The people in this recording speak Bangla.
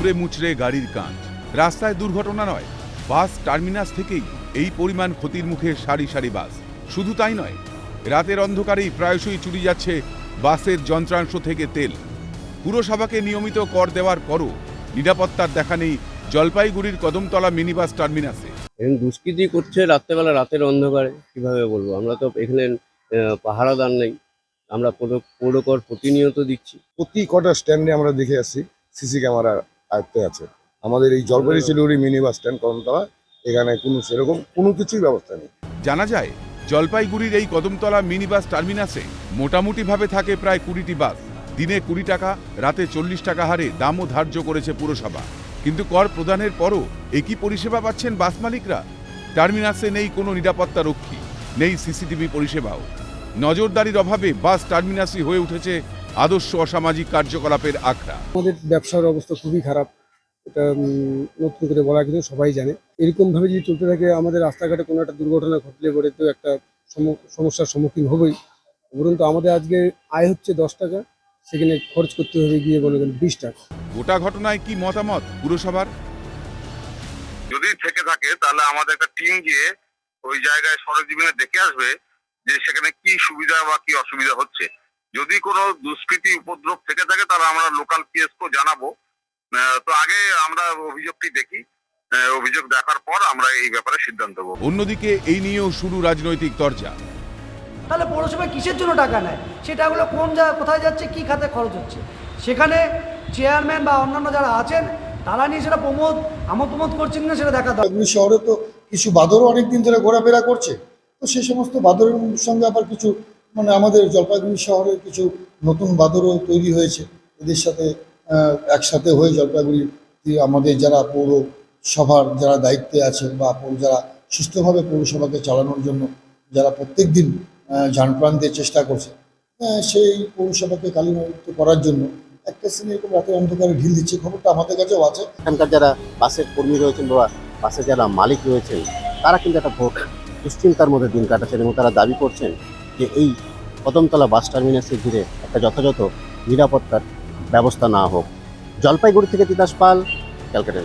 দুমড়ে মুচড়ে গাড়ির কাঁচ। রাস্তায় দুর্ঘটনা নয় বাস টার্মিনাস থেকেই এই পরিমাণ ক্ষতির মুখে সারি সারি বাস। শুধু তাই নয় রাতের অন্ধকারেই প্রায়শই চুরি যাচ্ছে বাসের যন্ত্রাংশ থেকে তেল। পুরসভাকে নিয়মিত কর দেওয়ার পরও নিরাপত্তার দেখা নেই জলপাইগুড়ির কদমতলা মিনি বাস টার্মিনাসে। এখন দুষ্কৃতি করছে রাত্রেবেলা রাতের অন্ধকারে কীভাবে বলব? আমরা তো এখানে আহ, পাহারাদার নেই। আমরা পৌর- পৌরকর প্রতিনিয়ত দিচ্ছি। প্রতি কটা স্ট্যান্ডে আমরা দেখে আসছি সিসি ক্যামেরা আয়ত্তে আছে। আমাদের এই Jalpaiguri Siliguri mini bus stand Karmatala এখানে কোনো সেরকম কোনো কিছুই ব্যবস্থা নেই। জানা যায় জলপাইগুড়ির এই কদমতলা মিনি বাস টার্মিনাসে মোটামুটিভাবে থাকে প্রায় কুড়িটি বাস। দিনে কুড়ি টাকা রাতে চল্লিশ টাকা হারে দামও ধার্য করেছে পুরসভা। কিন্তু কর প্রদানের পরও একই পরিষেবা পাচ্ছেন বাস মালিকরা। টার্মিনাসে নেই কোনো নিরাপত্তা রক্ষী নেই সিসিটিভি পরিষেবাও। নজরদারির অভাবে বাস টার্মিনাসই হয়ে উঠেছে আদর্শ অসামাজিক কার্যকলাপের আখড়া। আমাদের ব্যবসার অবস্থা খুবই খারাপ। এটা নতুন করে বলা কিন্তু সবাই জানে। এরকম ভাবে যদি চলতে থাকে আমাদের রাস্তাঘাটে কোনো একটা দুর্ঘটনা ঘটলে পরে তো একটা সম- সমস্যার সম্মুখীন হবেই। বলুন তো আমাদের আজকে আয় হচ্ছে দশ টাকা সেখানে খরচ করতে হবে গিয়ে বলে গেল বিশ টাকা। গোটা ঘটনায় কি মতামত পুরসভার? যদি থেকে থাকে তাহলে আমাদের একটা টিম গিয়ে ওই জায়গায় সরজীবনে দেখে আসবে যে সেখানে কি সুবিধা বা কি অসুবিধা হচ্ছে। যদি কোনো দুষ্কৃতি উপদ্রব থেকে থাকে তাহলে আমরা লোকাল পিএসকো জানাব। আহ, তো আগে আমরা অভিযোগটি দেখি। আহ, অভিযোগ দেখার পর আমরা এই ব্যাপারে সিদ্ধান্ত নেব। অন্যদিকে এই নিয়েও শুরু রাজনৈতিক তরজা। তাহলে পৌরসভা কিসের জন্য টাকা নেয়? সে টাকাগুলো কোন জায়গায় কোথায় যাচ্ছে কি খাতে খরচ হচ্ছে? সেখানে চেয়ারম্যান বা অন্যান্য যারা আছেন তারা নিয়ে সেটা প্রমোদ আমোদ প্রমোদ করছেন না সেটা দেখা দরকার শহরে তো কিছু বাদরও অনেকদিন ধরে ঘোরাফেরা করছে। তো সেই সমস্ত বাদরের সঙ্গে আবার কিছু মানে আমাদের জলপাইগুড়ি শহরের কিছু নতুন বাদরও তৈরি হয়েছে। এদের সাথে একসাথে হয়ে জলপাইগুড়ি আমাদের যারা পৌরসভার যারা দায়িত্বে আছে বা পৌর যারা সুস্থভাবে পৌরসভাকে চালানোর জন্য যারা প্রত্যেক দিন যান প্রাণ দিয়ে চেষ্টা করছে সেই পৌরসভাকে কালীমুক্ত করার জন্য একটা সিনে এরকম রাতের অন্ধকারে ঢিল দিচ্ছে, খবরটা আমাদের কাছেও আছে। এখানকার যারা বাসের কর্মী রয়েছেন বা বাসের যারা মালিক রয়েছেন, তারা কিন্তু একটা ভোট দুশ্চিন্তার মধ্যে দিন কাটাচ্ছেন এবং তারা দাবি করছেন যে এই কদমতলা বাস টার্মিনাসে ঘিরে একটা যথাযথ নিরাপত্তার ব্যবস্থা না হোক। জলপাইগুড়ি থেকে তিতাস পাল, ক্যালকাটা